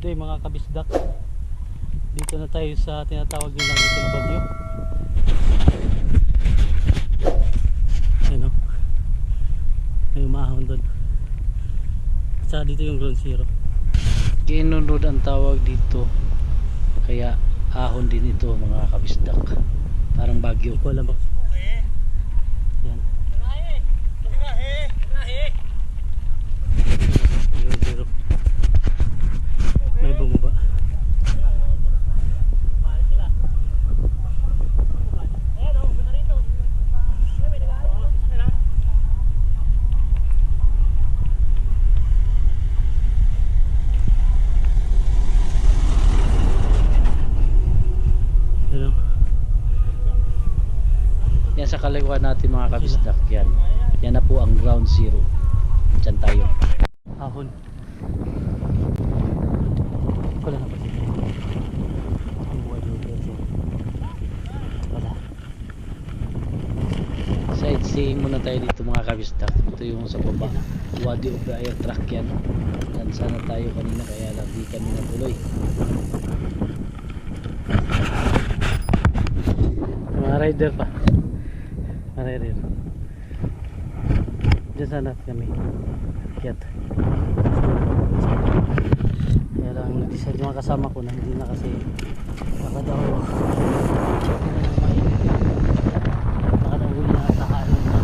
day mga kabisdak. Dito na tayo sa tinatawag nilang Little Bagyo. Ayan o. May umahon doon. Sa dito yung ground zero. Kinunod ang tawag dito. Kaya ahon din ito mga kabisdak. Parang bagyo. Ko alam bak- Yan. Zero, zero. May bumaba. Ano? Yan sa kaliwa natin mga kabisdak yan. Yan na po ang ground zero. Diyan tayo. Ahon. Wala na pa dito. Ang buhay dito. so. Wala. Sightseeing muna tayo dito mga kabisdak. Ito yung sa baba. Wadi of the air track yan. Yan sana tayo kanina kaya lang di kami natuloy. Mga rider pa. Mga rider. Diyan sana kami. Akyat. Kaya lang nag-decide yung kasama ko na hindi na kasi baka daw baka daw huli na kain na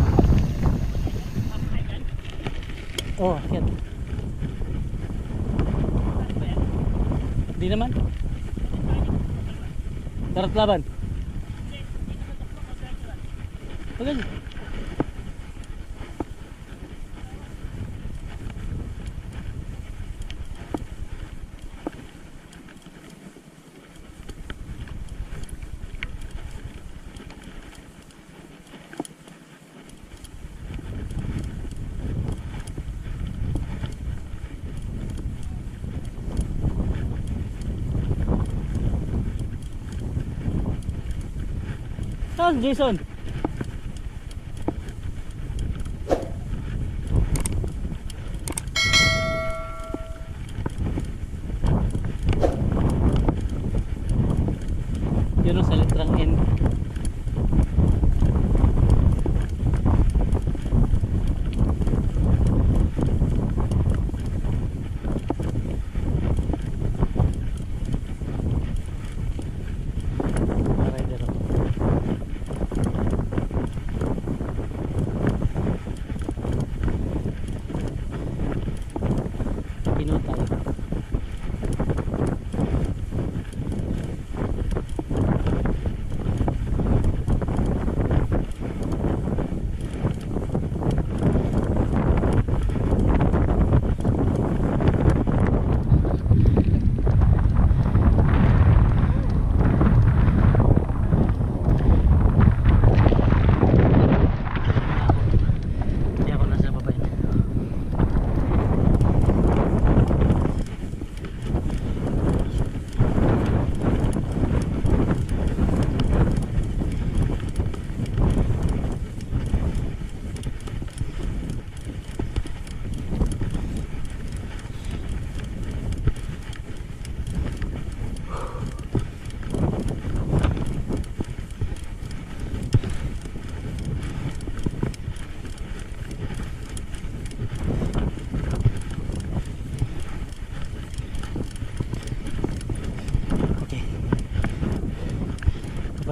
Oh, akyat. Hindi naman. Darat laban. Pagano. Jason, Jason.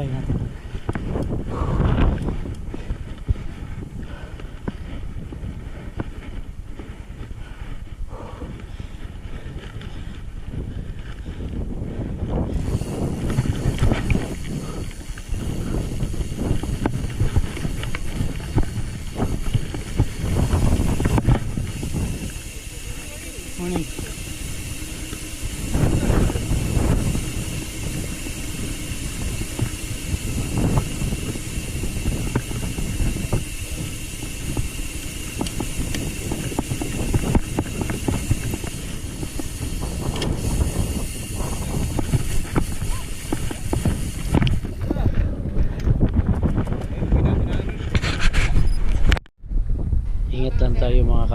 হয়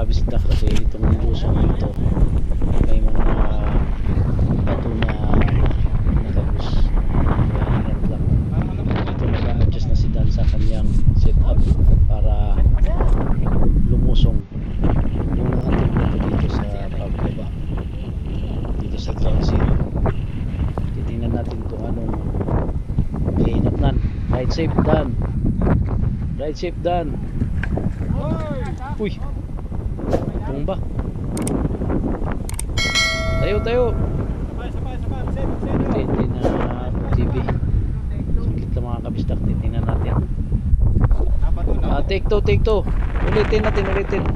mga kabisdak kasi itong lusong dito may mga bato na nakabus. Dito nag-adjust na si Dan sa kanyang setup para lumusong yung ating bato dito sa pababa dito sa ground zero titingnan natin kung anong kainatnan ride safe Dan. Ride safe Dan. Uy tumba tayo tayo hindi na TV sakit lang mga kabistak titingnan natin ah, take two take two. Ulitin natin ulitin.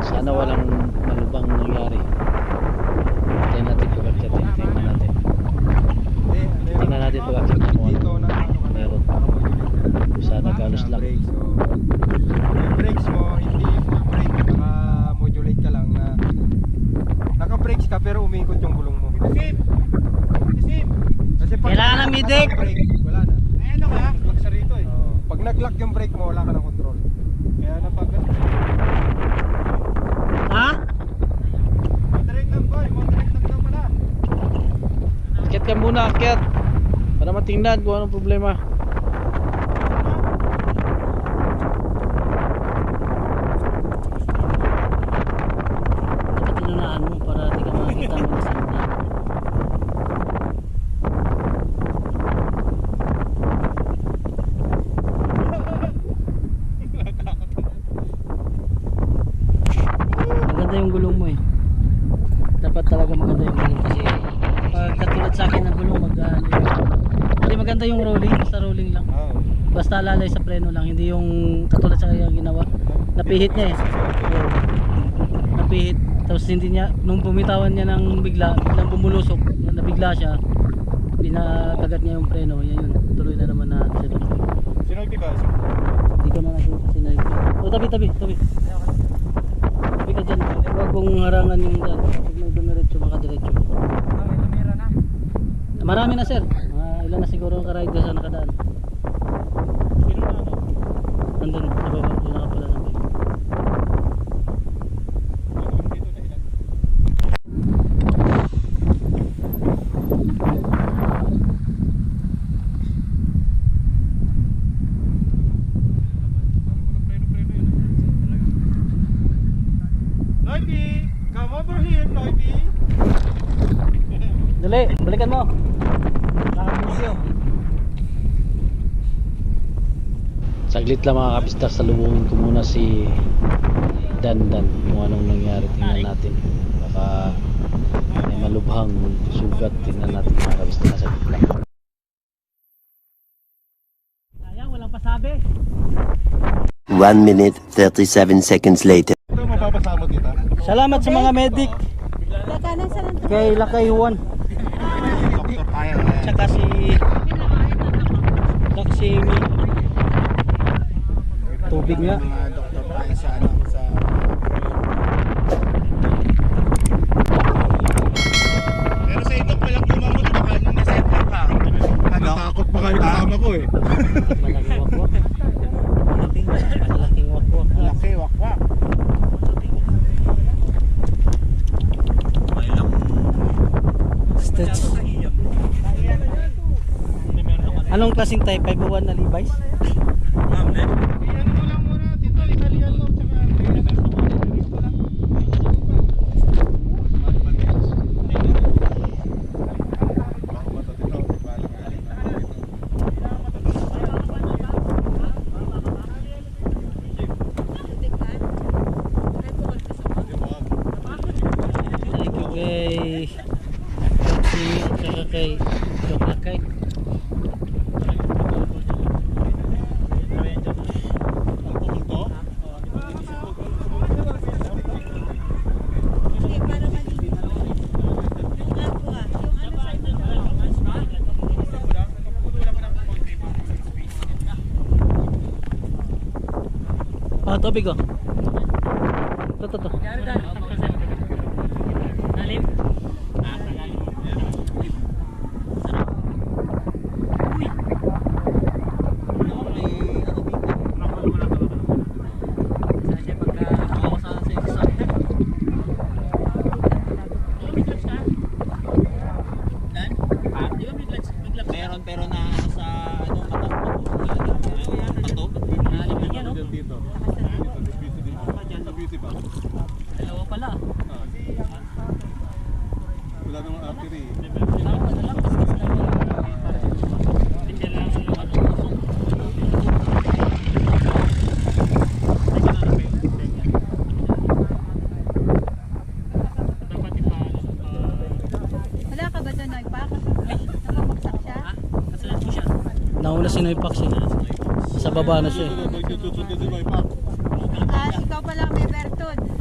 Sana walang malubang nangyari. Tingnan natin pag-akyat tingnan natin. Tingnan natin pag-akyat mo Dito na meron. Sana galos lang. Yung brakes mo, hindi full brake, naka-modulate ka lang na naka-brakes ka pero umikot yung gulong mo. Kasi pag Kailangan ng medic. brake, wala na. Ano ka? Lock sa rito eh. Pag nag-lock yung brake mo, wala ka ng control. Kaya napag Ha? Moderate lang boy, moderate lang daw pala. akyat ka muna akyat para matingnan kung anong problema Dapat tinunaan mo para di ka makakita mo sa sana. Maganda yung gulong mo eh. Dapat talaga maganda yung gulong kasi pag katulad sa akin ng gulong mag ano yun. Hindi maganda yung rolling, basta rolling lang. Oo. Basta lalay sa preno lang, hindi yung katulad sa kanya ginawa. Napihit niya eh. Oo. Napihit. Tapos hindi niya, nung pumitawan niya ng bigla, biglang bumulusok, nabigla siya, pinakagat niya yung preno, yan yun. Tuloy na naman na doon. Sinulti ba? Hindi ko na nakita si Nike. O tabi, tabi, tabi. Tabi ka dyan. Huwag mong harangan yung dyan. Huwag may dumiretso, makadiretso. Marami na sir. Ilan na siguro ang karide sa nakadaan. Nandun, sa baba. Yung nakapala Come over here, Noipi! Dali, balikan mo. Nakabusyo. saglit lang mga kabistak salubungin ko muna si Dandan kung anong nangyari tingnan natin baka may malubhang sugat tingnan natin mga kabistak saglit lang Sayang, walang pasabi. 1 minute 37 seconds later. Ito mapapasama kita. Salamat sa mga medic. Lakanan sa lang Kay Lakay Juan. Doktor tayo. Tsaka si... Tsaka si Mi. Tubig nga. Doktor tayo sa ano. Natakot pa kayo kasama ko eh. Malaking wakwak. Malaking wakwak. Laki, wakwak. Stitch. Anong klaseng type? 501 na Levi's? Iyan mo lang muna, Tito, Italian mo. Tsaka... Thank you kay... Si... Tsaka kay... Dok Lakay. Hindi, para malinaw. Yung ako ah, yung ano sa inyo. Ah, tubig oh. Ito, ito, Nauna si Noy Pax eh. Sa baba na siya eh. Ah, ikaw pala may Bertod.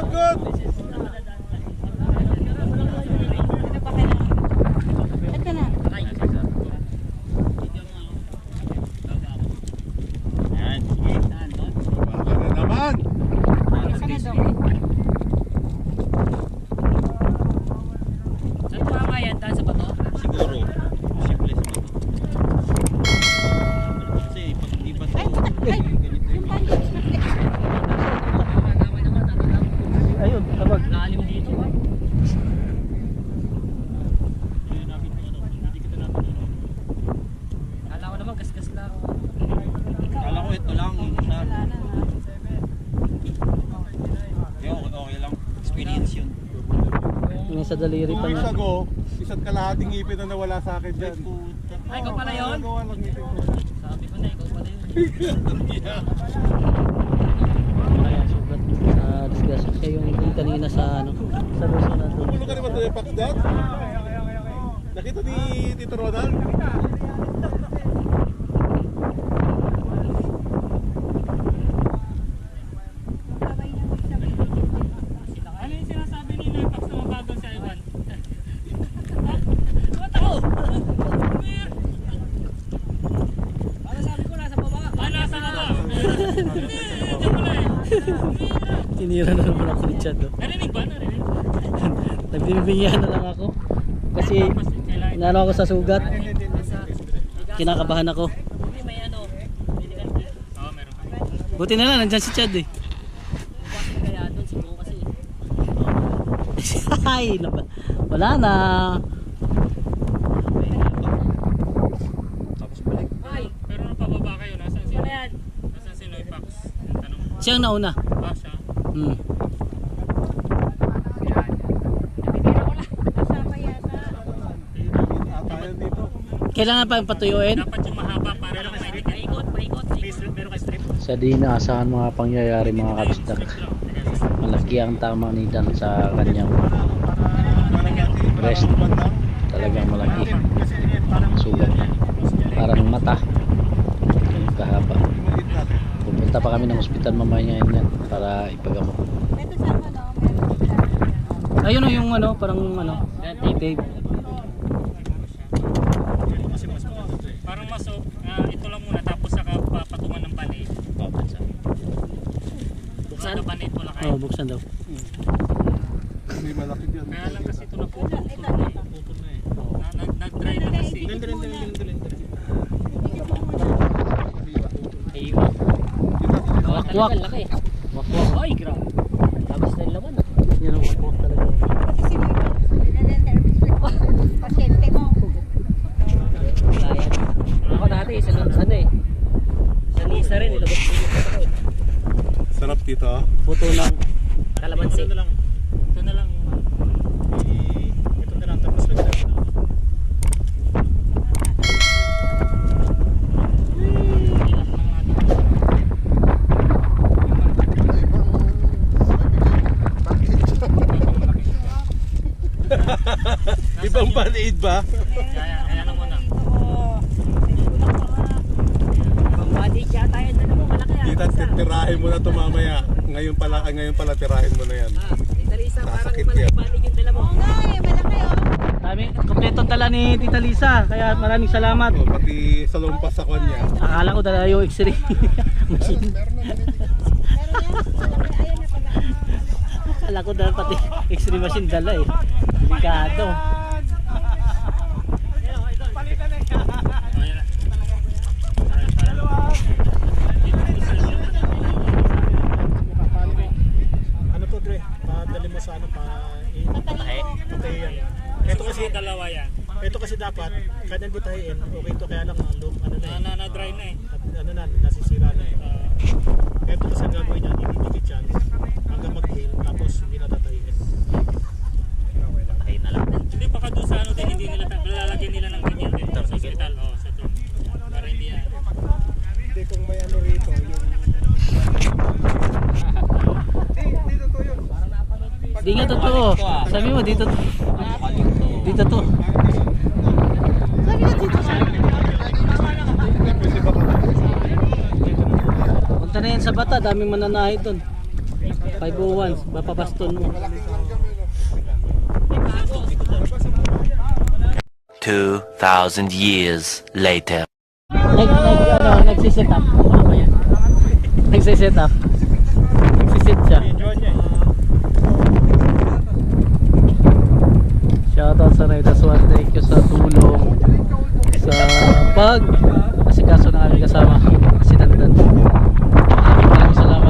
Good, good! Yung sa daliri pa Two weeks na. ago, isa't kalahating ngipin na nawala sa akin dyan. Ay, ikaw pala yun? Nagawa lang ngipin ko. Sabi ko na, ikaw pala yun. Kaya sugat sa disgas. Siya yung yung kanina sa ano. Sa Luzon na doon. Pulo ka naman sa Pax dad? Nakita ni Tito Ronald? Sabay na sabay. Ano yung sinasabi ni Norpax na mabagal sa Ivan? What ako? Ano sabi ko nasa baba? Ah, nasa baba. Hindi pala eh. Tinira na naman ako ni Chad. Oh. Narinig ba? Narinig? Nagbibigyan na lang ako. Kasi inaano ako sa sugat. Kinakabahan ako. May ano. Buti na lang, nandyan si Chad eh. Ay, wala na. Ay! Pero nung pababa kayo, nasan si... Ano yan? Nasan si Norpax? Tanong mo. Siya ang nauna. Ah, siya? Hmm. Kasama yata. Ata yan dito. Kailangan pa yung patuyuin. Dapat yung mahaba para lang may paikot, paikot. May strip, meron kay strip. Sa di inaasahan mga pangyayari mga kabisdak. Malaki ang tama ni Dan sa kanyang breast. Talagang malaki. Sugat niya. Parang mata. Kahaba. Pupunta pa kami ng ospital mamaya yan para ipagamot. Ito sa ano, Ayun o yung ano, parang ano, tape. Parang maso, ah, ito lang muna tapos saka papatungan ng panit. Buksan ng panit mo lang kayo. Oh, buksan daw. May malaki dyan. Kaya lang kasi ito naputol. Ito, ito. Putol na eh. Na- nag- Nag-dry na kasi. Dikit muna. Ayun. Wakwak. Wakwak. Ay, grabe. Labas na yung laman. Yan ang wakwak talaga. Pati si Milo. Pinanentervis. Pasyente mo. Layan. Ako dati, sa ano eh. Sa Nisa rin, ilabas ko yung photo eh. Ah. Puto ng Kalamansi. Ito na lang. Ito na lang. Ito na lang tapos lagyan na. Ibang band-aid ba? Kaya, kaya na muna. Body siya tayo na mo. Malaki ah. Kita tirahin mo na to mamaya. Ngayon pala, ah, ngayon pala tirahin mo na yan. Italisa, Sasakit yan. yung dala mo. Oo nga eh, malaki oh. Dami, kompleto tala ni Tita Lisa. Kaya maraming salamat. Oh, pati sa lumpas sa kanya. Akala ko dala yung x-ray machine. Meron yan. Malaki. Ayan na pala. Akala ko dala pati x-ray machine dala eh. Delikado. Ano to, Dre? Padali mo sa ano pa... Patay. Ito kasi dalawa yan. Ito kasi dapat, kaya butahin, okay to kaya lang ang loop, ano na eh. Na, dry na eh. Ano na, nasisira na eh. kaya ito kasi ang gagawin niya, didikit yan hanggang mag-heal, tapos hindi na tatahiin. Hindi baka doon sa ano din, hindi nila, lalagyan nila ng ganyan din. Sa hospital, oh, sa to. Para hindi yan. Hindi kung may ano rito, yung... Eh, dito to yun. Di nga totoo. Sabi mo dito. Dito to. Sabi nga dito sa. Punta na yan sa bata, daming mananahi doon. 501, mapapaston mo. 2,000 years later. Nag, nag, ano, nagsiset up. Ano ba yan? Nagsiset up. Nagsiset siya. Shoutout sa Raidas One. Thank you sa tulong sa pag asikaso ng aming kasama si Dandan. Maraming salamat.